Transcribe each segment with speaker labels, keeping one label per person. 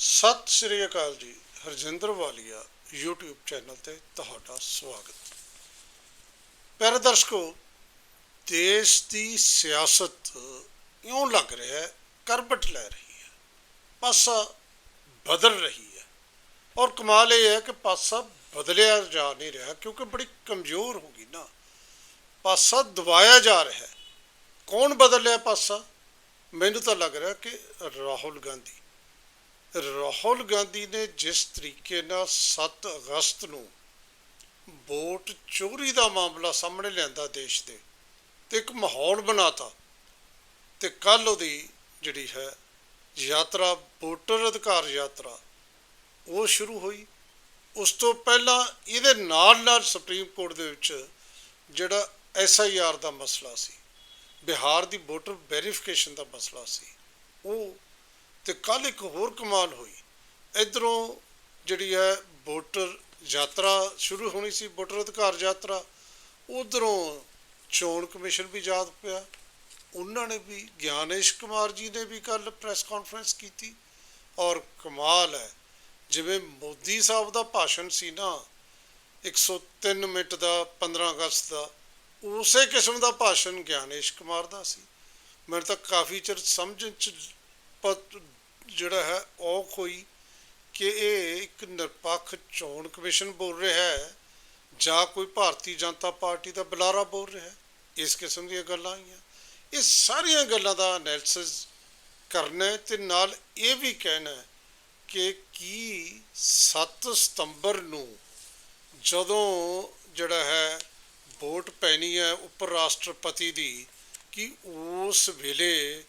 Speaker 1: ਸਤਿ ਸ੍ਰੀ ਅਕਾਲ ਜੀ, ਹਰਜਿੰਦਰ ਵਾਲੀਆ, YouTube channel ਤੇ ਤੁਹਾਡਾ ਸਵਾਗਤ। ਪਿਆਰੇ ਦਰਸ਼ਕੋ, ਦੇਸ਼ ਦੀ ਸਿਆਸਤ ਇਉਂ ਲੱਗ ਰਿਹਾ ਹੈ, ਕਰਬਟ ਲੈ ਰਹੀ ਹੈ, ਪਾਸਾ ਬਦਲ ਰਹੀ ਹੈ। ਔਰ ਕਮਾਲ ਇਹ ਹੈ ਕਿ ਪਾਸਾ ਬਦਲਿਆ ਜਾ ਨਹੀਂ ਰਿਹਾ, ਕਿਉਂਕਿ ਬੜੀ ਕਮਜ਼ੋਰ ਹੋ ਗਈ ਨਾ। ਪਾਸਾ ਦਬਾਇਆ ਜਾ ਰਿਹਾ ਹੈ। ਕੌਣ ਬਦਲਿਆ ਪਾਸਾ? ਮੈਨੂੰ ਤਾਂ ਲੱਗ ਰਿਹਾ ਕਿ ਰਾਹੁਲ ਗਾਂਧੀ। ਰਾਹੁਲ ਗਾਂਧੀ ਨੇ ਜਿਸ ਤਰੀਕੇ ਨਾਲ 7 ਅਗਸਤ ਨੂੰ ਵੋਟ ਚੋਰੀ ਦਾ ਮਾਮਲਾ ਸਾਹਮਣੇ ਲਿਆਂਦਾ ਦੇਸ਼ ਦੇ ਤੇ ਇੱਕ ਮਾਹੌਲ ਬਣਾਤਾ ਤੇ ਕੱਲ ਉਹਦੀ ਜਿਹੜੀ ਹੈ ਯਾਤਰਾ, ਵੋਟਰ ਅਧਿਕਾਰ ਯਾਤਰਾ, ਉਹ ਸ਼ੁਰੂ ਹੋਈ। ਉਸ ਤੋਂ ਪਹਿਲਾਂ ਇਹਦੇ ਨਾਲ ਨਾਲ ਸੁਪਰੀਮ ਕੋਰਟ ਦੇ ਵਿੱਚ ਜਿਹੜਾ ਐਸਆਈਆਰ ਦਾ ਮਸਲਾ ਸੀ, ਬਿਹਾਰ ਦੀ ਵੋਟਰ ਵੈਰੀਫਿਕੇਸ਼ਨ ਦਾ ਮਸਲਾ ਸੀ, ਉਹ ਤੇ ਕੱਲ ਇੱਕ ਹੋਰ ਕਮਾਲ ਹੋਈ। ਇਧਰੋਂ ਜਿਹੜੀ ਹੈ ਵੋਟਰ ਯਾਤਰਾ ਸ਼ੁਰੂ ਹੋਣੀ ਸੀ, ਵੋਟਰ ਅਧਿਕਾਰ ਯਾਤਰਾ, ਉਧਰੋਂ ਚੋਣ ਕਮਿਸ਼ਨ ਵੀ ਯਾਦ ਪਿਆ। ਉਹਨਾਂ ਨੇ ਵੀ, ਗਿਆਨੇਸ਼ ਕੁਮਾਰ ਜੀ ਨੇ ਵੀ ਕੱਲ ਪ੍ਰੈਸ ਕਾਨਫਰੰਸ ਕੀਤੀ। ਔਰ ਕਮਾਲ ਹੈ, ਜਿਵੇਂ ਮੋਦੀ ਸਾਹਿਬ ਦਾ ਭਾਸ਼ਣ ਸੀ ਨਾ 103 ਮਿੰਟ ਦਾ 15 ਅਗਸਤ ਦਾ, ਉਸੇ ਕਿਸਮ ਦਾ ਭਾਸ਼ਣ ਗਿਆਨੇਸ਼ ਕੁਮਾਰ ਦਾ ਸੀ। ਮੈਨੂੰ ਤਾਂ ਕਾਫੀ ਚਿਰ ਸਮਝਣ ਚ ਜਿਹੜਾ ਹੈ ਔਖ ਹੋਈ ਕਿ ਇਹ ਇੱਕ ਨਿਰਪੱਖ ਚੋਣ ਕਮਿਸ਼ਨ ਬੋਲ ਰਿਹਾ ਹੈ, ਜਾਂ ਕੋਈ ਭਾਰਤੀ ਜਨਤਾ ਪਾਰਟੀ ਦਾ ਬੁਲਾਰਾ ਬੋਲ ਰਿਹਾ ਹੈ। ਇਸ ਕਿਸਮ ਦੀਆਂ ਗੱਲਾਂ ਆਈਆਂ। ਇਹ ਸਾਰੀਆਂ ਗੱਲਾਂ ਦਾ ਐਨਾਲਿਸਿਸ ਕਰਨਾ ਹੈ ਤੇ ਨਾਲ ਇਹ ਵੀ ਕਹਿਣਾ ਕਿ ਕੀ 7 ਸਤੰਬਰ ਨੂੰ ਜਦੋਂ ਜਿਹੜਾ ਹੈ, ਵੋਟ ਪੈਣੀ ਹੈ ਉਪ ਰਾਸ਼ਟਰਪਤੀ ਦੀ, ਕਿ ਉਸ ਵੇਲੇ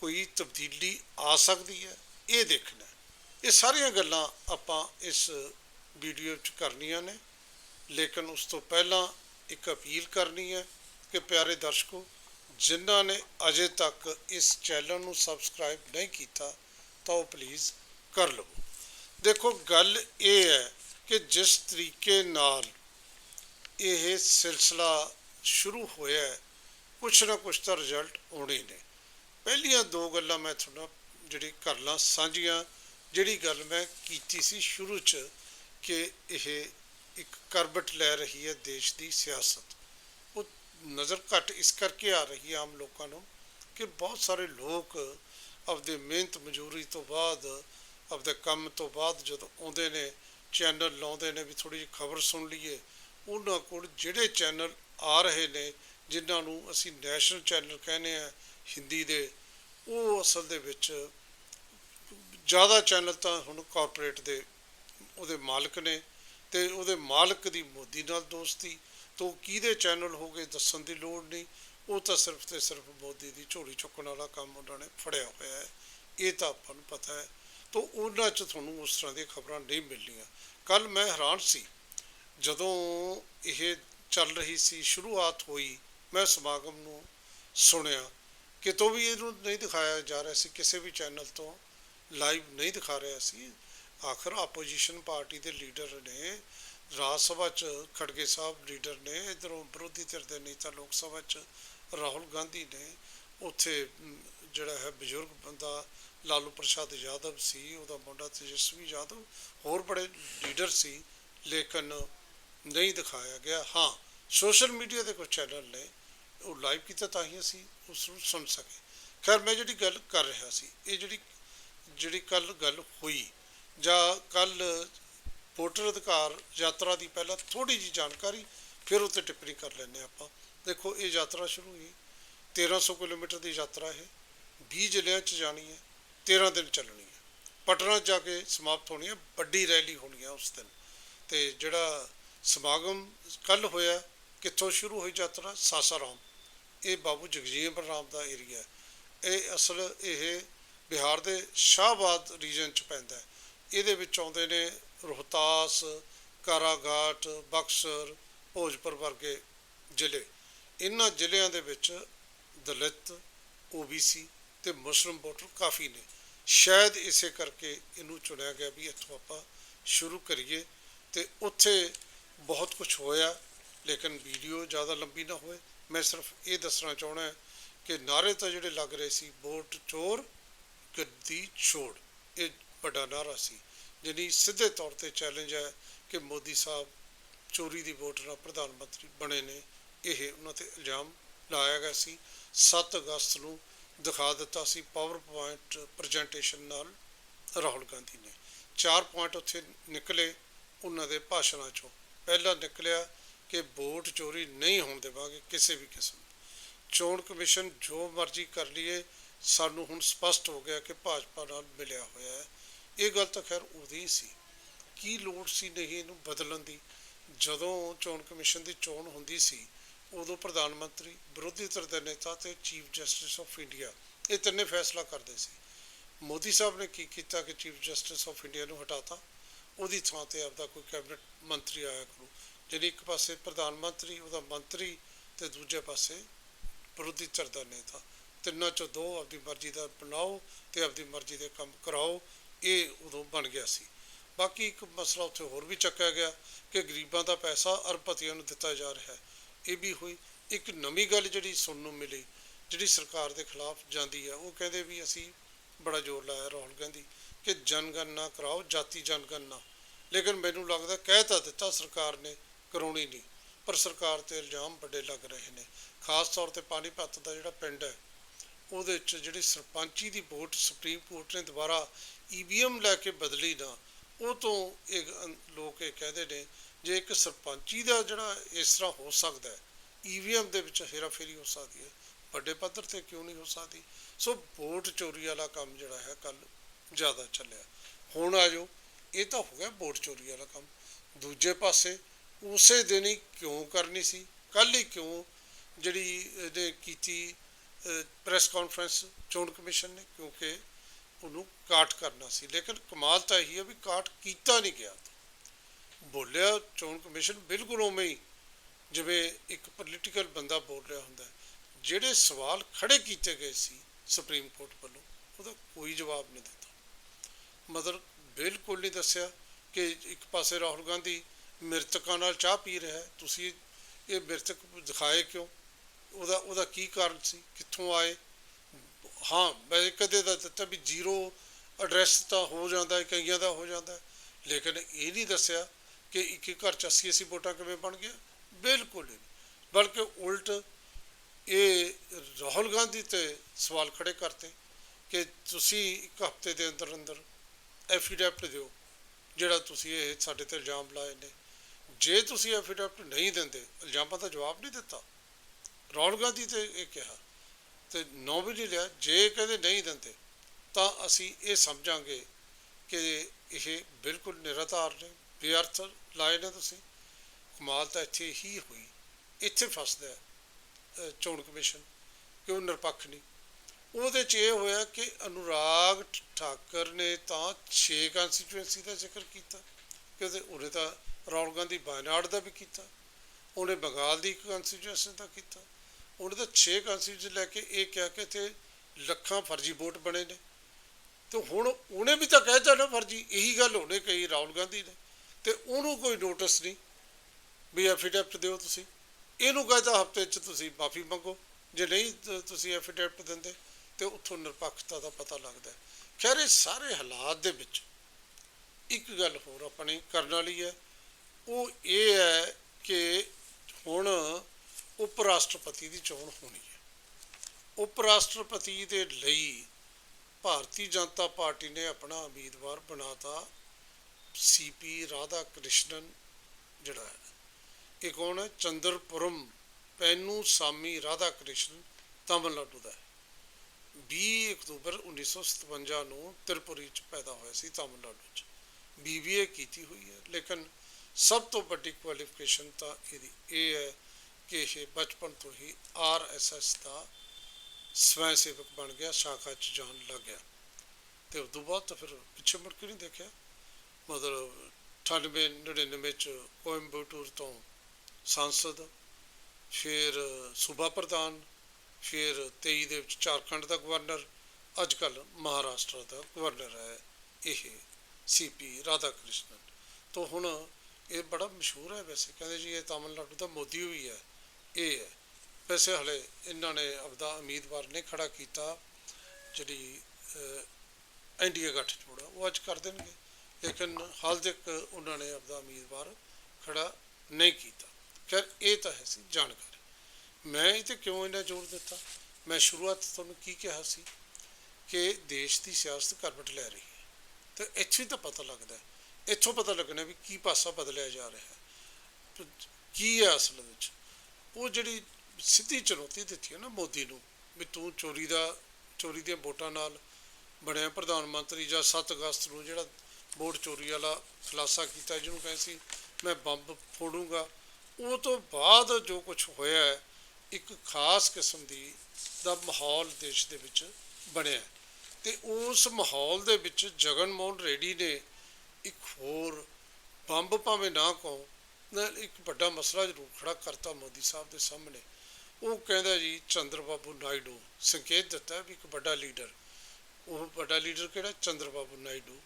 Speaker 1: ਕੋਈ ਤਬਦੀਲੀ ਆ ਸਕਦੀ ਹੈ? ਇਹ ਦੇਖਣਾ ਇਹ ਸਾਰੀਆਂ ਗੱਲਾਂ ਆਪਾਂ ਇਸ ਵੀਡੀਓ 'ਚ ਕਰਨੀਆਂ ਨੇ। ਲੇਕਿਨ ਉਸ ਤੋਂ ਪਹਿਲਾਂ ਇੱਕ ਅਪੀਲ ਕਰਨੀ ਹੈ ਕਿ ਪਿਆਰੇ ਦਰਸ਼ਕੋ, ਜਿਨ੍ਹਾਂ ਨੇ ਅਜੇ ਤੱਕ ਇਸ ਚੈਨਲ ਨੂੰ ਸਬਸਕ੍ਰਾਈਬ ਨਹੀਂ ਕੀਤਾ, ਤਾਂ ਉਹ ਪਲੀਜ਼ ਕਰ ਲਵੋ। ਦੇਖੋ, ਗੱਲ ਇਹ ਹੈ ਕਿ ਜਿਸ ਤਰੀਕੇ ਨਾਲ ਇਹ ਸਿਲਸਿਲਾ ਸ਼ੁਰੂ ਹੋਇਆ ਕੁਛ ਨਾ ਕੁਛ ਤਾਂ ਰਿਜ਼ਲਟ ਆਉਣੇ ਨੇ। ਪਹਿਲੀਆਂ ਦੋ ਗੱਲਾਂ ਮੈਂ ਤੁਹਾਡਾ ਜਿਹੜੀ ਕਰ ਲਾਂ ਸਾਂਝੀਆਂ, ਜਿਹੜੀ ਗੱਲ ਮੈਂ ਕੀਤੀ ਸੀ ਸ਼ੁਰੂ 'ਚ ਕਿ ਇਹ ਇੱਕ ਕਰਬਟ ਲੈ ਰਹੀ ਹੈ ਦੇਸ਼ ਦੀ ਸਿਆਸਤ। ਉਹ ਨਜ਼ਰ ਘੱਟ ਇਸ ਕਰਕੇ ਆ ਰਹੀ ਹੈ ਆਮ ਲੋਕਾਂ ਨੂੰ ਕਿ ਬਹੁਤ ਸਾਰੇ ਲੋਕ ਆਪਦੇ ਮਿਹਨਤ ਮਜ਼ਦੂਰੀ ਤੋਂ ਬਾਅਦ, ਆਪਦੇ ਕੰਮ ਤੋਂ ਬਾਅਦ ਜਦੋਂ ਆਉਂਦੇ ਨੇ, ਚੈਨਲ ਲਾਉਂਦੇ ਨੇ ਵੀ ਥੋੜੀ ਜਿਹੀ ਖਬਰ ਸੁਣ ਲਈਏ, ਉਹਨਾਂ ਕੋਲ ਜਿਹੜੇ ਚੈਨਲ ਆ ਰਹੇ ਨੇ, ਜਿਨ੍ਹਾਂ ਨੂੰ ਅਸੀਂ ਨੈਸ਼ਨਲ ਚੈਨਲ ਕਹਿੰਦੇ ਆ ਹਿੰਦੀ ਦੇ, ਉਹ ਅਸਲ ਦੇ ਵਿੱਚ ਜ਼ਿਆਦਾ ਚੈਨਲ ਤਾਂ ਹੁਣ ਕਾਰਪੋਰੇਟ ਦੇ ਉਹਦੇ ਮਾਲਕ ਨੇ ਤੇ ਉਹਦੇ ਮਾਲਕ ਦੀ ਮੋਦੀ ਨਾਲ ਦੋਸਤੀ, ਤੋਂ ਕਿਹਦੇ ਚੈਨਲ ਹੋ ਗਏ ਦੱਸਣ ਦੀ ਲੋੜ ਨਹੀਂ। ਉਹ ਤਾਂ ਸਿਰਫ ਤੇ ਸਿਰਫ ਮੋਦੀ ਦੀ ਝੋਲੀ ਚੁੱਕਣ ਵਾਲਾ ਕੰਮ ਉਹਨਾਂ ਨੇ ਫੜਿਆ ਹੋਇਆ ਹੈ। ਇਹ ਤਾਂ ਆਪਾਂ ਨੂੰ ਪਤਾ ਹੈ। ਤੋਂ ਉਹਨਾਂ 'ਚ ਤੁਹਾਨੂੰ ਉਸ ਤਰ੍ਹਾਂ ਦੀਆਂ ਖਬਰਾਂ ਨਹੀਂ ਮਿਲਣੀਆਂ। ਕੱਲ ਮੈਂ ਹੈਰਾਨ ਸੀ। ਜਦੋਂ ਇਹ ਚੱਲ ਰਹੀ ਸੀ, ਸ਼ੁਰੂਆਤ ਹੋਈ, ਮੈਂ ਸਮਾਗਮ ਨੂੰ ਸੁਣਿਆ। ਕਿਤੋਂ ਵੀ ਇਹਨੂੰ ਨਹੀਂ ਦਿਖਾਇਆ ਜਾ ਰਿਹਾ ਸੀ, ਕਿਸੇ ਵੀ ਚੈਨਲ ਤੋਂ ਲਾਈਵ ਨਹੀਂ ਦਿਖਾ ਰਿਹਾ ਸੀ। ਆਖਰ ਆਪੋਜੀਸ਼ਨ ਪਾਰਟੀ ਦੇ ਲੀਡਰ ਨੇ, ਰਾਜ ਸਭਾ ਚ ਖੜਗੇ ਸਾਹਿਬ ਲੀਡਰ ਨੇ, ਇਧਰੋਂ ਵਿਰੋਧੀ ਧਿਰ ਦੇ ਨੇਤਾ ਲੋਕ ਸਭਾ ਚ ਰਾਹੁਲ ਗਾਂਧੀ ਨੇ, ਉੱਥੇ ਜਿਹੜਾ ਹੈ ਬਜ਼ੁਰਗ ਬੰਦਾ ਲਾਲੂ ਪ੍ਰਸਾਦ ਯਾਦਵ ਸੀ, ਉਹਦਾ ਮੁੰਡਾ ਤੇਜਸਵੀ ਯਾਦਵ, ਹੋਰ ਬੜੇ ਲੀਡਰ ਸੀ, ਲੇਕਿਨ ਨਹੀਂ ਦਿਖਾਇਆ ਗਿਆ। ਹਾਂ, ਸੋਸ਼ਲ ਮੀਡੀਆ ਦੇ ਕੁਝ ਚੈਨਲ ਨੇ। ਉਹ ਲਾਈਵ ਕੀਤਾ ਤਾਂ ਹੀ ਅਸੀਂ ਉਸ ਨੂੰ ਸੁਣ ਸਕੇ। ਖੈਰ, ਮੈਂ ਜਿਹੜੀ ਗੱਲ ਕਰ ਰਿਹਾ ਸੀ, ਇਹ ਜਿਹੜੀ ਜਿਹੜੀ ਕੱਲ ਗੱਲ ਹੋਈ, ਜਾਂ ਕੱਲ ਵੋਟਰ ਅਧਿਕਾਰ ਯਾਤਰਾ ਦੀ ਪਹਿਲਾਂ ਥੋੜੀ ਜੀ ਜਾਣਕਾਰੀ, ਫਿਰ ਉੱਤੇ ਟਿੱਪਣੀ ਕਰ ਲੈਂਦੇ ਹਾਂ ਆਪਾਂ। ਦੇਖੋ, ਇਹ ਯਾਤਰਾ ਸ਼ੁਰੂ ਹੋਈ। 1300 ਕਿਲੋਮੀਟਰ ਦੀ ਯਾਤਰਾ ਹੈ। 20 ਜ਼ਿਲ੍ਹਿਆਂ 'ਚ ਜਾਣੀ ਹੈ। 13 ਦਿਨ ਚੱਲਣੀ ਹੈ। ਪਟਨਾ 'ਚ ਜਾ ਕੇ ਸਮਾਪਤ ਹੋਣੀ ਹੈ। ਵੱਡੀ ਰੈਲੀ ਹੋਣੀ ਹੈ ਉਸ ਦਿਨ। ਤੇ ਜਿਹੜਾ ਸਮਾਗਮ ਕੱਲ ਹੋਇਆ ਕਿੱਥੋਂ ਸ਼ੁਰੂ ਹੋਈ ਯਾਤਰਾ? ਸਾਸਾਰਾਮ। ਇਹ ਬਾਬੂ ਜਗਜੀਵਨ ਰਾਮ ਦਾ ਏਰੀਆ ਇਹ ਅਸਲ ਇਹ ਬਿਹਾਰ ਦੇ ਸ਼ਾਹਬਾਦ ਰੀਜਨ ਚ ਪੈਂਦਾ ਹੈ। ਇਹਦੇ ਵਿੱਚ ਆਉਂਦੇ ਨੇ ਰੋਹਤਾਸ, ਕਾਰਾਗਾਟ, ਬਕਸਰ, ਭੋਜਪੁਰ ਵਰਗੇ ਜ਼ਿਲ੍ਹੇ। ਇਹਨਾਂ ਜ਼ਿਲ੍ਹਿਆਂ ਦੇ ਵਿੱਚ ਦਲਿਤ ਓਬੀਸੀ ਤੇ ਮੁਸਲਿਮ ਵੋਟਰ ਕਾਫੀ ਨੇ। ਸ਼ਾਇਦ ਇਸੇ ਕਰਕੇ ਇਹਨੂੰ ਚੁਣਿਆ ਗਿਆ ਵੀ ਇੱਥੋਂ ਆਪਾਂ ਸ਼ੁਰੂ ਕਰੀਏ ਤੇ ਉੱਥੇ ਬਹੁਤ ਕੁਝ ਹੋਇਆ। ਲੇਕਿਨ ਵੀਡੀਓ ਜ਼ਿਆਦਾ ਲੰਬੀ ਨਾ ਹੋਵੇ ਮੈਂ ਸਿਰਫ ਇਹ ਦੱਸਣਾ ਚਾਹਣਾ ਕਿ ਨਾਰੇ ਤਾਂ ਜਿਹੜੇ ਲੱਗ ਰਹੇ ਸੀ ਵੋਟ ਚੋਰ ਗੱਦੀ ਛੋੜ, ਇਹ ਵੱਡਾ ਨਾਰਾ ਸੀ। ਜਿਹਦੀ ਸਿੱਧੇ ਤੌਰ ਤੇ ਚੈਲੰਜ ਹੈ ਕਿ ਮੋਦੀ ਸਾਹਿਬ ਚੋਰੀ ਦੀ ਵੋਟ ਨਾਲ ਪ੍ਰਧਾਨ ਮੰਤਰੀ ਬਣੇ ਨੇ। ਇਹ ਉਹਨਾਂ ਤੇ ਇਲਜ਼ਾਮ ਲਾਇਆ ਗਿਆ ਸੀ। 7 ਅਗਸਤ ਨੂੰ ਦਿਖਾ ਦਿੱਤਾ ਸੀ ਪਾਵਰ ਪੁਆਇੰਟ ਪ੍ਰੈਜੈਂਟੇਸ਼ਨ ਨਾਲ ਰਾਹੁਲ ਗਾਂਧੀ ਨੇ। ਚਾਰ ਪੁਆਇੰਟ ਉੱਥੇ ਨਿਕਲੇ ਉਹਨਾਂ ਦੇ ਭਾਸ਼ਣਾਂ ਚੋਂ। ਪਹਿਲਾ ਨਿਕਲਿਆ ਕਿ ਵੋਟ ਚੋਰੀ ਨਹੀਂ ਹੋਣ ਦੇਵਾਂਗੇ ਕਿਸੇ ਵੀ ਕਿਸਮ ਚੋਣ ਕਮਿਸ਼ਨ ਜੋ ਮਰਜ਼ੀ ਕਰ ਲਈਏ, ਸਾਨੂੰ ਹੁਣ ਸਪਸ਼ਟ ਹੋ ਗਿਆ ਕਿ ਭਾਜਪਾ ਨਾਲ ਮਿਲਿਆ ਹੋਇਆ ਹੈ। ਇਹ ਗੱਲ ਤਾਂ ਖੈਰ ਉਹਦੀ ਹੀ ਸੀ। ਕੀ ਲੋੜ ਸੀ ਨਹੀਂ ਇਹਨੂੰ ਬਦਲਣ ਦੀ? ਜਦੋਂ ਚੋਣ ਕਮਿਸ਼ਨ ਦੀ ਚੋਣ ਹੁੰਦੀ ਸੀ, ਉਦੋਂ ਪ੍ਰਧਾਨ ਮੰਤਰੀ, ਵਿਰੋਧੀ ਧਿਰ ਦੇ ਨੇਤਾ ਤੇ ਚੀਫ ਜਸਟਿਸ ਆਫ ਇੰਡੀਆ ਇਹ ਤਿੰਨੇ ਫੈਸਲਾ ਕਰਦੇ ਸੀ। ਮੋਦੀ ਸਾਹਿਬ ਨੇ ਕੀ ਕੀਤਾ ਕਿ ਚੀਫ ਜਸਟਿਸ ਆਫ ਇੰਡੀਆ ਨੂੰ ਹਟਾਤਾ? ਉਹਦੀ ਥਾਂ ਤੇ ਆਪਦਾ ਕੋਈ ਕੈਬਨਿਟ ਮੰਤਰੀ ਆਇਆ ਕਰੂ। ਜਿਹੜੀ ਇੱਕ ਪਾਸੇ ਪ੍ਰਧਾਨ ਮੰਤਰੀ, ਉਹਦਾ ਮੰਤਰੀ ਤੇ ਦੂਜੇ ਪਾਸੇ ਵਿਰੋਧੀ ਧਿਰ ਦਾ ਨੇਤਾ। ਤਿੰਨਾਂ ਚੋਂ ਦੋ ਆਪਦੀ ਮਰਜ਼ੀ ਦਾ ਬਣਾਓ ਤੇ ਆਪਦੀ ਮਰਜ਼ੀ ਦੇ ਕੰਮ ਕਰਾਓ, ਇਹ ਉਦੋਂ ਬਣ ਗਿਆ ਸੀ। ਬਾਕੀ ਇੱਕ ਮਸਲਾ ਉੱਥੇ ਹੋਰ ਵੀ ਚੱਕਿਆ ਗਿਆ ਕਿ ਗਰੀਬਾਂ ਦਾ ਪੈਸਾ ਅਰਬਪਤੀਆਂ ਨੂੰ ਦਿੱਤਾ ਜਾ ਰਿਹਾ ਹੈ। ਇਹ ਵੀ ਹੋਈ। ਇੱਕ ਨਵੀਂ ਗੱਲ ਜਿਹੜੀ ਸੁਣਨ ਨੂੰ ਮਿਲੀ, ਜਿਹੜੀ ਸਰਕਾਰ ਦੇ ਖਿਲਾਫ ਜਾਂਦੀ ਹੈ, ਉਹ ਕਹਿੰਦੇ ਵੀ ਅਸੀਂ ਬੜਾ ਜ਼ੋਰ ਲਾਇਆ ਰਾਹੁਲ ਗਾਂਧੀ ਕਿ ਜਨਗਣਨਾ ਕਰਾਓ, ਜਾਤੀ ਜਨਗਣਨਾ। ਲੇਕਿਨ ਮੈਨੂੰ ਲੱਗਦਾ ਕਹਿ ਤਾਂ ਦਿੱਤਾ ਸਰਕਾਰ ਨੇ ਕਰਾਉਣੀ ਨਹੀਂ, ਪਰ ਸਰਕਾਰ ਤੇ ਇਲਜ਼ਾਮ ਵੱਡੇ ਲੱਗ ਰਹੇ ਨੇ। ਖਾਸ ਤੌਰ ਤੇ ਪਾਣੀਪਤ ਦਾ ਜਿਹੜਾ ਪਿੰਡ ਹੈ, ਉਹਦੇ ਵਿੱਚ ਜਿਹੜੀ ਸਰਪੰਚੀ ਦੀ ਵੋਟ, ਸੁਪਰੀਮ ਕੋਰਟ ਨੇ ਦੁਬਾਰਾ ਈਵੀਐਮ ਲੈ ਕੇ ਬਦਲੀ ਨਾ, ਉਹ ਤੋਂ ਇਹ ਲੋਕ ਇਹ ਕਹਦੇ ਨੇ, ਜੇ ਇੱਕ ਸਰਪੰਚੀ ਦਾ ਜਿਹੜਾ ਇਸ ਤਰ੍ਹਾਂ ਹੋ ਸਕਦਾ ਹੈ ਈਵੀਐਮ ਦੇ ਵਿੱਚ ਹੇਰਾਫੇਰੀ ਹੋ ਸਕਦੀ ਹੈ, ਵੱਡੇ ਪੱਧਰ ਤੇ ਕਿਉਂ ਨਹੀਂ ਹੋ ਸਕਦੀ? ਸੋ ਵੋਟ ਚੋਰੀ ਵਾਲਾ ਕੰਮ ਜਿਹੜਾ ਹੈ ਕੱਲ ਜ਼ਿਆਦਾ ਚੱਲਿਆ। ਹੁਣ ਆ ਜਾਓ, ਇਹ ਤਾਂ ਹੋ ਗਿਆ ਵੋਟ ਚੋਰੀ ਵਾਲਾ ਕੰਮ। ਦੂਜੇ ਪਾਸੇ ਉਸੇ ਦਿਨ ਹੀ ਕਿਉਂ ਕਰਨੀ ਸੀ? ਕੱਲ ਹੀ ਕਿਉਂ ਜਿਹੜੀ ਇਹਨੇ ਕੀਤੀ ਪ੍ਰੈਸ ਕਾਨਫਰੰਸ ਚੋਣ ਕਮਿਸ਼ਨ ਨੇ? ਕਿਉਂਕਿ ਉਹਨੂੰ ਕਾਟ ਕਰਨਾ ਸੀ। ਲੇਕਿਨ ਕਮਾਲ ਤਾਂ ਇਹੀ ਹੈ ਵੀ ਕਾਟ ਕੀਤਾ ਨਹੀਂ ਗਿਆ। ਬੋਲਿਆ ਚੋਣ ਕਮਿਸ਼ਨ ਬਿਲਕੁਲ ਉਵੇਂ ਹੀ, ਜਿਵੇਂ ਇੱਕ ਪੋਲੀਟੀਕਲ ਬੰਦਾ ਬੋਲ ਰਿਹਾ ਹੁੰਦਾ। ਜਿਹੜੇ ਸਵਾਲ ਖੜੇ ਕੀਤੇ ਗਏ ਸੀ ਸੁਪਰੀਮ ਕੋਰਟ ਵੱਲੋਂ, ਉਹਦਾ ਕੋਈ ਜਵਾਬ ਨਹੀਂ ਦਿੱਤਾ। ਮਤਲਬ ਬਿਲਕੁਲ ਨਹੀਂ ਦੱਸਿਆ ਕਿ ਇੱਕ ਪਾਸੇ ਰਾਹੁਲ ਗਾਂਧੀ ਮ੍ਰਿਤਕਾਂ ਨਾਲ ਚਾਹ ਪੀ ਰਿਹਾ ਹੈ, ਤੁਸੀਂ ਇਹ ਮ੍ਰਿਤਕ ਦਿਖਾਏ ਕਿਉਂ? ਉਹਦਾ ਉਹਦਾ ਕੀ ਕਾਰਨ ਸੀ? ਕਿੱਥੋਂ ਆਏ? ਹਾਂ, ਮੈਂ ਕਦੇ ਦਾ ਦਿੱਤਾ ਵੀ ਜ਼ੀਰੋ ਐਡਰੈਸ ਤਾਂ ਹੋ ਜਾਂਦਾ ਹੈ, ਕਈਆਂ ਦਾ ਹੋ ਜਾਂਦਾ ਹੈ, ਲੇਕਿਨ ਇਹ ਨਹੀਂ ਦੱਸਿਆ ਕਿ ਇੱਕ ਇੱਕ ਘਰ ਚ 80 80 ਵੋਟਾਂ ਕਿਵੇਂ ਬਣ ਗਿਆ ਬਿਲਕੁਲ ਨਹੀਂ। ਬਲਕਿ ਉਲਟ ਇਹ ਰਾਹੁਲ ਗਾਂਧੀ ਤੇ ਸਵਾਲ ਖੜੇ ਕਰਤੇ ਕਿ ਤੁਸੀਂ ਇੱਕ ਹਫ਼ਤੇ ਦੇ ਅੰਦਰ ਅੰਦਰ ਐਫੀਡੈਵਿਟ ਦਿਓ, ਜਿਹੜਾ ਤੁਸੀਂ ਇਹ ਸਾਡੇ ਤੇ ਇਲਜ਼ਾਮ ਲਾਏ ਨੇ। ਜੇ ਤੁਸੀਂ ਐਫੀਡੈਵਿਟ ਨਹੀਂ ਦਿੰਦੇ, ਇਲਜ਼ਾਮਾਂ ਦਾ ਜਵਾਬ ਨਹੀਂ ਦਿੱਤਾ। ਰਾਹੁਲ ਗਾਂਧੀ ਤੇ ਇਹ ਕਿਹਾ, ਤੇ ਨੌ ਵੀ ਨਹੀਂ ਲਿਆ, ਜੇ ਕਹਿੰਦੇ ਨਹੀਂ ਦਿੰਦੇ, ਤਾਂ ਅਸੀਂ ਇਹ ਸਮਝਾਂਗੇ ਕਿ ਇਹ ਬਿਲਕੁਲ ਨਿਰਧਾਰ ਨੇ, ਬੇਅਰਥ ਲਾਏ ਨੇ ਤੁਸੀਂ। ਕਮਾਲ ਤਾਂ ਇੱਥੇ ਹੀ ਹੋਈ। ਇੱਥੇ ਫਸਦਾ ਚੋਣ ਕਮਿਸ਼ਨ, ਕਿ ਉਹ ਨਿਰਪੱਖ ਨਹੀਂ। ਉਹਦੇ ਚ ਇਹ ਹੋਇਆ ਕਿ ਅਨੁਰਾਗ ਠਾਕਰ ਨੇ ਤਾਂ 6 ਕੰਸਟੀਚੁਐਂਸੀ ਦਾ ਜ਼ਿਕਰ ਕੀਤਾ, ਕਿ ਉਹਦੇ ਉਹਨੇ ਤਾਂ ਰਾਹੁਲ ਗਾਂਧੀ ਵਾਇਨਾਡ ਦਾ ਵੀ ਕੀਤਾ, ਉਹਨੇ ਬੰਗਾਲ ਦੀ ਕੰਸਟੀਚੁਐਂਸੀ ਦਾ ਕੀਤਾ, ਉਹਨੇ ਤਾਂ 6 ਕੰਸਟੀਚੁਐਂਸੀ ਲੈ ਕੇ ਇਹ ਕਿਹਾ ਕਿ ਇੱਥੇ ਲੱਖਾਂ ਫਰਜ਼ੀ ਵੋਟ ਬਣੇ ਨੇ। ਤੇ ਹੁਣ ਉਹਨੇ ਵੀ ਤਾਂ ਕਹਿਤਾ ਨਾ ਫਰਜ਼ੀ, ਇਹੀ ਗੱਲ ਉਹਨੇ ਕਹੀ ਰਾਹੁਲ ਗਾਂਧੀ ਨੇ, ਤੇ ਉਹਨੂੰ ਕੋਈ ਨੋਟਿਸ ਨਹੀਂ ਵੀ ਐਫੀਡੈਵਿਟ ਦਿਓ ਤੁਸੀਂ। ਇਹਨੂੰ ਕਹਿੰਦਾ ਹਫ਼ਤੇ 'ਚ ਤੁਸੀਂ ਮਾਫੀ ਮੰਗੋ, ਜੇ ਨਹੀਂ ਤੁਸੀਂ ਐਫੀਡੈਵਿਟ ਦਿੰਦੇ, ਤੇ ਉੱਥੋਂ ਨਿਰਪੱਖਤਾ ਦਾ ਪਤਾ ਲੱਗਦਾ ਖੈਰ, ਇਹ ਸਾਰੇ ਹਾਲਾਤ ਦੇ ਵਿੱਚ ਇੱਕ ਗੱਲ ਹੋਰ ਆਪਣੀ ਕਰਨ ਵਾਲੀ ਹੈ। ਉਹ ਇਹ ਹੈ ਕਿ ਹੁਣ ਉਪ ਰਾਸ਼ਟਰਪਤੀ ਦੀ ਚੋਣ ਹੋਣੀ ਹੈ। ਉਪ ਰਾਸ਼ਟਰਪਤੀ ਦੇ ਲਈ ਭਾਰਤੀ ਜਨਤਾ ਪਾਰਟੀ ਨੇ ਆਪਣਾ ਉਮੀਦਵਾਰ ਬਣਾਤਾ ਸੀਪੀ ਰਾਧਾ ਕ੍ਰਿਸ਼ਨਨ ਜਿਹੜਾ ਹੈ। ਇਹ ਕੌਣ ਹੈ? ਚੰਦਰਪੁਰਮ ਪੈਨੂ ਸਾਮੀ ਰਾਧਾ ਕ੍ਰਿਸ਼ਨਨ ਤਾਮਿਲਨਾਡੂ ਦਾ ਹੈ। 20 ਅਕਤੂਬਰ 1957 ਨੂੰ ਤ੍ਰਿਪੁਰੀ ਚ ਪੈਦਾ ਹੋਇਆ ਸੀ ਤਾਮਿਲਨਾਡੂ ਚ। ਬੀਬੀਏ ਕੀਤੀ ਹੋਈ ਹੈ, ਲੇਕਿਨ ਸਭ ਤੋਂ ਵੱਡੀ ਕੁਆਲੀਫਿਕੇਸ਼ਨ ਤਾਂ ਇਹਦੀ ਇਹ ਹੈ ਕਿ ਇਹ ਬਚਪਨ ਤੋਂ ਹੀ ਆਰਐਸਐਸ ਦਾ ਸਵੈ ਸੇਵਕ ਬਣ ਗਿਆ, ਸ਼ਾਖਾ ਚ ਜਾਣ ਲੱਗ ਗਿਆ। ਤੇ ਉਸ ਤੋਂ ਬਾਅਦ ਤਾਂ ਫਿਰ ਪਿੱਛੇ ਮੁੜ ਕੇ ਨਹੀਂ ਦੇਖਿਆ। ਮਤਲਬ 98 99 ਚ ਕੋਇੰਬਟੂਰ ਤੋਂ ਸੰਸਦ, ਫਿਰ ਸੂਬਾ ਪ੍ਰਧਾਨ, ਫਿਰ 23 ਦੇ ਵਿੱਚ ਝਾਰਖੰਡ ਦਾ ਗਵਰਨਰ ਅੱਜ ਕੱਲ ਮਹਾਰਾਸ਼ਟਰ ਦਾ ਗਵਰਨਰ ਹੈ ਇਹ ਸੀਪੀ ਰਾਧਾ ਕ੍ਰਿਸ਼ਨਨ ਤੋਂ ਹੁਣ ਇਹ ਬੜਾ ਮਸ਼ਹੂਰ ਹੈ ਵੈਸੇ। ਕਹਿੰਦੇ ਜੀ ਇਹ ਤਾਮਿਲਨਾਡੂ ਦਾ ਮੋਦੀ ਹੋਈ ਹੈ ਇਹ ਹੈ। ਵੈਸੇ ਹਲੇ ਇਹਨਾਂ ਨੇ ਆਪਦਾ ਉਮੀਦਵਾਰ ਨਹੀਂ ਖੜਾ ਕੀਤਾ ਜਿਹੜੀ ਅਹ, ਐਨਡੀਏ ਗੱਠਜੋੜ ਆ ਉਹ ਅੱਜ ਕਰ ਦੇਣਗੇ। ਲੇਕਿਨ ਹਾਲ ਤੱਕ ਉਹਨਾਂ ਨੇ ਆਪਦਾ ਉਮੀਦਵਾਰ ਖੜਾ ਨਹੀਂ ਕੀਤਾ। ਖੈਰ ਇਹ ਤਾਂ ਹੈ ਸੀ ਜਾਣਕਾਰੀ। ਮੈਂ ਇਹ ਤੇ ਕਿਉਂ ਇਹਨਾਂ ਜ਼ੋਰ ਦਿੱਤਾ? ਮੈਂ ਸ਼ੁਰੂਆਤ ਤੁਹਾਨੂੰ ਕੀ ਕਿਹਾ ਸੀ ਕਿ ਦੇਸ਼ ਦੀ ਸਿਆਸਤ ਕਰਵਟ ਲੈ ਰਹੀ ਹੈ। ਤੇ ਇੱਥੇ ਹੀ ਤਾਂ ਪਤਾ ਲੱਗਦਾ ਹੈ ਇੱਥੋਂ ਪਤਾ ਲੱਗਣਾ ਵੀ ਕੀ ਪਾਸਾ ਬਦਲਿਆ ਜਾ ਰਿਹਾ ਹੈ। ਕੀ ਹੈ ਅਸਲ ਵਿੱਚ? ਉਹ ਜਿਹੜੀ ਸਿੱਧੀ ਚੁਣੌਤੀ ਦਿੱਤੀ ਹੈ ਨਾ ਮੋਦੀ ਨੂੰ ਵੀ ਤੂੰ ਚੋਰੀ ਦਾ, ਚੋਰੀ ਦੀਆਂ ਵੋਟਾਂ ਨਾਲ ਬਣਿਆ ਪ੍ਰਧਾਨ ਮੰਤਰੀ ਜਾਂ 7 ਅਗਸਤ ਨੂੰ ਜਿਹੜਾ ਵੋਟ ਚੋਰੀ ਵਾਲਾ ਖੁਲਾਸਾ ਕੀਤਾ ਜਿਹਨੂੰ ਕਹਿੰਦੇ ਸੀ, ਮੈਂ ਬੰਬ ਫੋੜੂੰਗਾ। ਉਹ ਤੋਂ ਬਾਅਦ ਜੋ ਕੁਝ ਹੋਇਆ ਹੈ, ਇੱਕ ਖਾਸ ਕਿਸਮ ਦੀ ਦਾ ਮਾਹੌਲ ਦੇਸ਼ ਦੇ ਵਿੱਚ ਬਣਿਆ ਹੈ। ਤੇ ਉਸ ਮਾਹੌਲ ਦੇ ਵਿੱਚ ਜਗਨ ਮੋਹਨ ਰੈਡੀ ਨੇ ਇੱਕ ਹੋਰ ਬੰਬ ਭਾਵੇਂ ਨਾ ਕਹੋ ਨਾ ਇੱਕ ਵੱਡਾ ਮਸਲਾ ਜ਼ਰੂਰ ਖੜਾ ਕਰਤਾ ਮੋਦੀ ਸਾਹਿਬ ਦੇ ਸਾਹਮਣੇ। ਉਹ ਕਹਿੰਦਾ ਜੀ, ਚੰਦਰ ਬਾਬੂ ਨਾਇਡੂ, ਸੰਕੇਤ ਦਿੱਤਾ ਵੀ ਇੱਕ ਵੱਡਾ ਲੀਡਰ। ਉਹ ਵੱਡਾ ਲੀਡਰ ਕਿਹੜਾ? ਚੰਦਰ ਬਾਬੂ ਨਾਇਡੂ।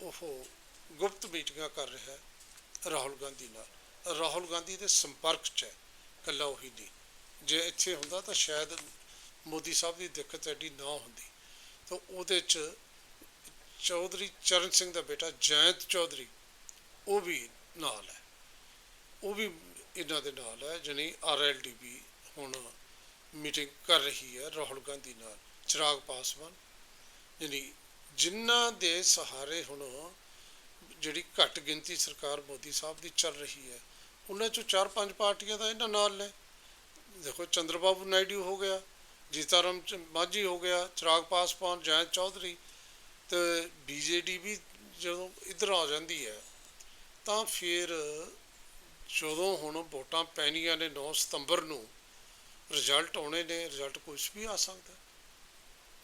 Speaker 1: ਉਹ ਗੁਪਤ ਮੀਟਿੰਗਾਂ ਕਰ ਰਿਹਾ ਹੈ ਰਾਹੁਲ ਗਾਂਧੀ ਨਾਲ। ਰਾਹੁਲ ਗਾਂਧੀ ਦੇ ਸੰਪਰਕ 'ਚ ਹੈ ਕੱਲਾ ਉਹੀ ਨਹੀਂ। ਜੇ ਇੱਥੇ ਹੁੰਦਾ ਤਾਂ ਸ਼ਾਇਦ ਮੋਦੀ ਸਾਹਿਬ ਦੀ ਦਿੱਕਤ ਐਡੀ ਨਾ ਹੁੰਦੀ। ਤਾਂ ਉਹਦੇ 'ਚ ਚੌਧਰੀ ਚਰਨ ਸਿੰਘ ਦਾ ਬੇਟਾ ਜੈਂਤ ਚੌਧਰੀ, ਉਹ ਵੀ ਨਾਲ ਹੈ। ਉਹ ਵੀ ਇਹਨਾਂ ਦੇ ਨਾਲ ਹੈ, ਜਾਣੀ ਆਰਐਲਡੀਬੀ ਹੁਣ ਮੀਟਿੰਗ ਕਰ ਰਹੀ ਹੈ ਰਾਹੁਲ ਗਾਂਧੀ ਨਾਲ, ਚਿਰਾਗ ਪਾਸਵਾਨ। ਜਾਣੀ ਜਿਨ੍ਹਾਂ ਦੇ ਸਹਾਰੇ ਹੁਣ ਜਿਹੜੀ ਘੱਟ ਗਿਣਤੀ ਸਰਕਾਰ ਮੋਦੀ ਸਾਹਿਬ ਦੀ ਚੱਲ ਰਹੀ ਹੈ, ਉਹਨਾਂ ਚੋਂ ਚਾਰ ਪੰਜ ਪਾਰਟੀਆਂ ਦਾ ਇਹਨਾਂ ਨਾਲ ਨੇ। ਦੇਖੋ, ਚੰਦਰਬਾਬੂ ਨਾਇਡੂ ਹੋ ਗਿਆ, ਜੀਤਾਰਾਮ ਚ- ਮਾਝੀ ਹੋ ਗਿਆ, ਚਿਰਾਗ ਪਾਸਵਾਨ, ਜੈਂਤ ਚੌਧਰੀ ਤੇ ਬੀਜੇਡੀ ਵੀ ਜਦੋਂ ਇੱਧਰ ਆ ਜਾਂਦੀ ਹੈ, ਤਾਂ ਫਿਰ ਜਦੋਂ ਹੁਣ ਵੋਟਾਂ ਪੈਣੀਆਂ ਨੇ 9 ਸਤੰਬਰ ਨੂੰ ਰਿਜ਼ਲਟ ਆਉਣੇ ਨੇ ਰਿਜ਼ਲਟ ਕੁਝ ਵੀ ਆ ਸਕਦਾ।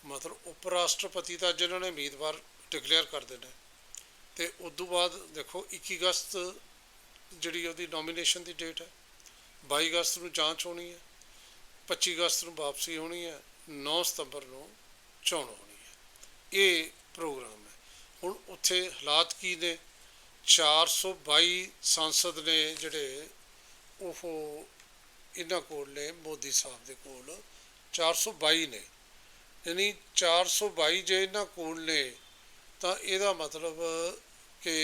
Speaker 1: ਮਤਲਬ ਉਪ ਰਾਸ਼ਟਰਪਤੀ ਦਾ ਜਿਹਨਾਂ ਨੇ ਉਮੀਦਵਾਰ ਡਿਕਲੇਅਰ ਕਰ ਦੇਣਾ। ਤੇ ਉਸ ਤੋਂ ਬਾਅਦ ਦੇਖੋ 21 ਅਗਸਤ ਜਿਹੜੀ ਉਹਦੀ ਨੋਮੀਨੇਸ਼ਨ ਦੀ ਡੇਟ ਹੈ 22 ਅਗਸਤ ਨੂੰ ਜਾਂਚ ਹੋਣੀ ਹੈ 25 ਅਗਸਤ ਨੂੰ ਵਾਪਸੀ ਹੋਣੀ ਹੈ 9 ਸਤੰਬਰ ਨੂੰ ਚੋਣ ਹੋਣੀ ਹੈ। ਇਹ ਪ੍ਰੋਗਰਾਮ ਹੈ। ਹੁਣ ਉੱਥੇ ਹਾਲਾਤ ਕੀ ਨੇ? 422 ਸੰਸਦ ਨੇ ਜਿਹੜੇ ਉਹ ਇਹਨਾਂ ਕੋਲ ਨੇ, ਮੋਦੀ ਸਾਹਿਬ ਦੇ ਕੋਲ। 422 ਨੇ। ਯਾਨੀ 422 ਜੇ ਇਹਨਾਂ ਕੋਲ ਨੇ, ਤਾਂ ਇਹਦਾ ਮਤਲਬ ਕਿ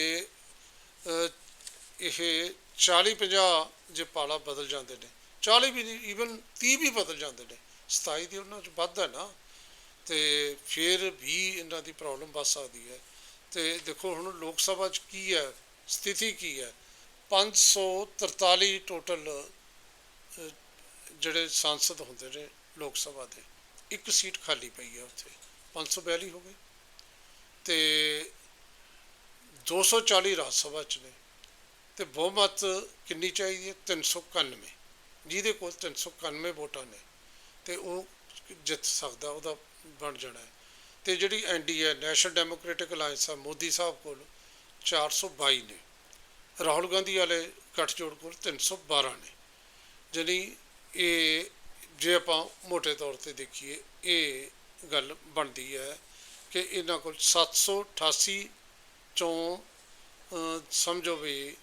Speaker 1: ਇਹ 40 50 ਜੇ ਪਾਲਾ ਬਦਲ ਜਾਂਦੇ ਨੇ। 40 ਵੀ ਨਹੀਂ ਈਵਨ 30 ਵੀ ਬਦਲ ਜਾਂਦੇ ਨੇ। 27 ਦੀ ਉਹਨਾਂ ਚ ਵੱਧ ਹੈ ਨਾ। ਤੇ ਫਿਰ ਵੀ ਇਹਨਾਂ ਦੀ ਪ੍ਰੋਬਲਮ ਵੱਧ ਸਕਦੀ ਹੈ। ਤੇ ਦੇਖੋ ਹੁਣ ਲੋਕ ਸਭਾ ਚ ਕੀ ਹੈ, ਸਥਿਤੀ ਕੀ ਹੈ? 543 ਟੋਟਲ ਜਿਹੜੇ ਸੰਸਦ ਹੁੰਦੇ ਨੇ ਲੋਕ ਸਭਾ ਦੇ, ਇੱਕ ਸੀਟ ਖਾਲੀ ਪਈ ਹੈ ਉੱਥੇ। 542 ਹੋ ਗਏ ਤੇ 240 ਰਾਜ ਸਭਾ ਚ ਨੇ। ਤੇ ਬਹੁਮਤ ਕਿੰਨੀ ਚਾਹੀਦੀ ਹੈ? 391 ਜਿਹਦੇ ਕੋਲ 391 ਵੋਟਾਂ ਨੇ, ਤੇ ਉਹ ਜਿੱਤ ਸਕਦਾ, ਉਹਦਾ ਬਣ ਜਾਣਾ ਹੈ। ਤੇ ਜਿਹੜੀ ਐਨਡੀਏ ਨੈਸ਼ਨਲ ਡੈਮੋਕ੍ਰੈਟਿਕ ਅਲਾਈਅੰਸ ਆ, ਮੋਦੀ ਸਾਹਿਬ ਕੋਲ 422 ਨੇ। ਰਾਹੁਲ ਗਾਂਧੀ ਵਾਲੇ ਗੱਠਜੋੜ ਕੋਲ 312 ਨੇ। ਜਾਣੀ ਇਹ, ਜੇ ਆਪਾਂ ਮੋٹے ਤੌਰ ਤੇ ਦੇਖੀਏ, ਇਹ ਗੱਲ ਬਣਦੀ ਹੈ ਕਿ ਇਹਨਾਂ ਕੋਲ 788 ਚੋਂ ਸਮਝੋ ਵੀ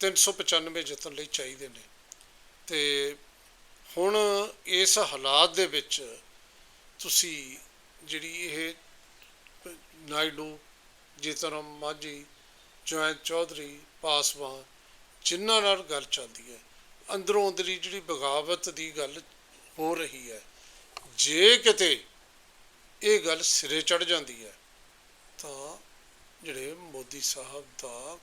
Speaker 1: 395 ਜਿੱਤਣ ਲਈ ਚਾਹੀਦੇ ਨੇ। ਤੇ ਹੁਣ ਇਸ ਹਾਲਾਤ ਦੇ ਵਿੱਚ ਤੁਸੀਂ ਜਿਹੜੀ ਇਹ ਨਾਇਡੂ, ਜੀਤਰਾਮ ਮਾਝੀ ਜੈਂਤ ਚੌਧਰੀ ਪਾਸਵਾਨ ਜਿਨ੍ਹਾਂ ਨਾਲ ਗੱਲ ਚੱਲਦੀ ਹੈ, ਅੰਦਰੋਂ ਅੰਦਰੀ ਜਿਹੜੀ ਬਗਾਵਤ ਦੀ ਗੱਲ ਹੋ ਰਹੀ ਹੈ, ਜੇ ਕਿਤੇ ਇਹ ਗੱਲ ਸਿਰੇ ਚੜ ਜਾਂਦੀ ਹੈ, ਤਾਂ ਜਿਹੜੇ ਮੋਦੀ ਸਾਹਿਬ ਦਾ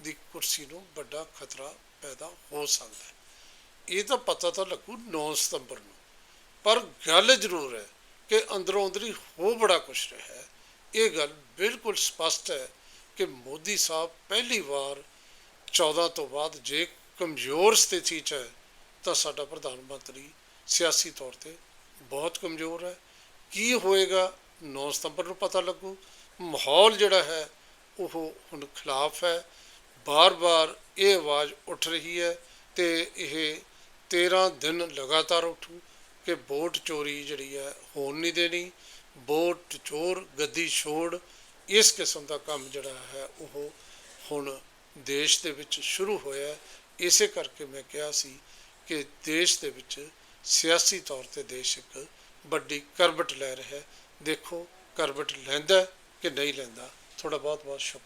Speaker 1: ਦੀ ਕੁਰਸੀ ਨੂੰ ਵੱਡਾ ਖਤਰਾ ਪੈਦਾ ਹੋ ਸਕਦਾ ਇਹ ਤਾਂ ਪਤਾ ਤਾਂ ਲੱਗੂ 9 ਸਤੰਬਰ ਨੂੰ, ਪਰ ਗੱਲ ਜ਼ਰੂਰ ਹੈ ਕਿ ਅੰਦਰੋਂ ਅੰਦਰੀ ਹੋ ਬੜਾ ਕੁਝ ਰਿਹਾ ਹੈ। ਇਹ ਗੱਲ ਬਿਲਕੁਲ ਸਪਸ਼ਟ ਹੈ ਕਿ ਮੋਦੀ ਸਾਹਿਬ ਪਹਿਲੀ ਵਾਰ 14 ਤੋਂ ਬਾਅਦ ਜੇ ਕਮਜ਼ੋਰ ਸਥਿਤੀ 'ਚ ਹੈ, ਤਾਂ ਸਾਡਾ ਪ੍ਰਧਾਨ ਮੰਤਰੀ ਸਿਆਸੀ ਤੌਰ ਤੇ ਬਹੁਤ ਕਮਜ਼ੋਰ ਹੈ। ਕੀ ਹੋਏਗਾ 9 ਸਤੰਬਰ ਨੂੰ ਪਤਾ ਲੱਗੂ। ਮਾਹੌਲ ਜਿਹੜਾ ਹੈ, ਉਹ ਹੁਣ ਖਿਲਾਫ ਹੈ। ਬਾਰ-ਬਾਰ ਇਹ ਆਵਾਜ਼ ਉੱਠ ਰਹੀ ਹੈ ਤੇ ਇਹ 13 ਦਿਨ ਲਗਾਤਾਰ ਉੱਠੂ। ਕਿ ਵੋਟ ਚੋਰੀ ਜਿਹੜੀ ਹੈ ਹੋਣ ਨਹੀਂ ਦੇਣੀ। ਵੋਟ ਚੋਰ, ਗੱਦੀ ਛੋੜ, ਇਸ ਕਿਸਮ ਦਾ ਕੰਮ ਜਿਹੜਾ ਹੈ, ਉਹ ਹੁਣ ਦੇਸ਼ ਦੇ ਵਿੱਚ ਸ਼ੁਰੂ ਹੋਇਆ ਇਸੇ ਕਰਕੇ ਮੈਂ ਕਿਹਾ ਸੀ ਕਿ ਦੇਸ਼ ਦੇ ਵਿੱਚ ਸਿਆਸੀ ਤੌਰ ਤੇ ਦੇਸ਼ ਇੱਕ ਵੱਡੀ ਕਰਵਟ ਲੈ ਰਿਹਾ ਦੇਖੋ ਕਰਵਟ ਲੈਂਦਾ ਕਿ ਨਹੀਂ ਲੈਂਦਾ। ਤੁਹਾਡਾ ਬਹੁਤ ਬਹੁਤ ਸ਼ੁਕਰੀਆ।